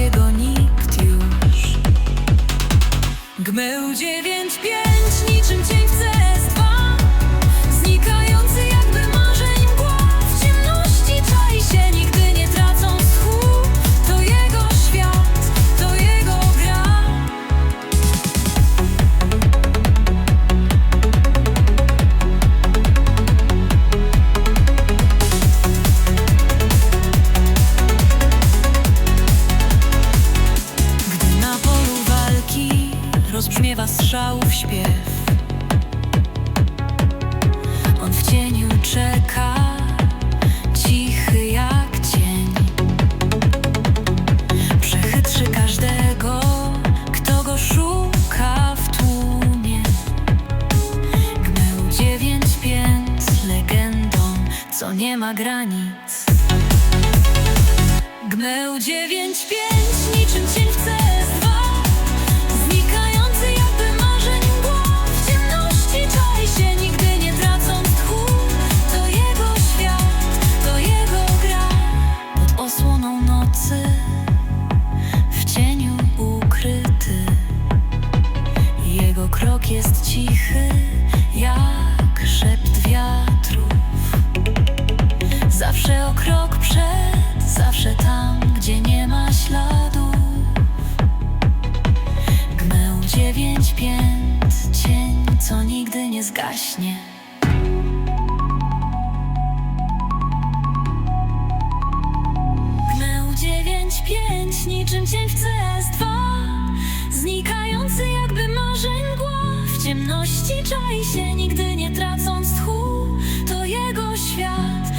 takiego nikt już. Gmył dziewięć pięć. strzałów śpiew. On w cieniu czeka Cichy jak cień. Przechytrzy każdego Kto go szuka w tłumie. Gmył dziewięć pięt Legendą, co nie ma granic. Gmył dziewięć pięć Niczym się w cieniu ukryty Jego krok jest cichy, jak szept wiatrów Zawsze o krok przed, zawsze tam, gdzie nie ma śladów. Gmeł dziewięć pięt, cień, co nigdy nie zgaśnie. w Znikający jakby W ciemności czai się, nigdy nie tracąc tchu To jego świat.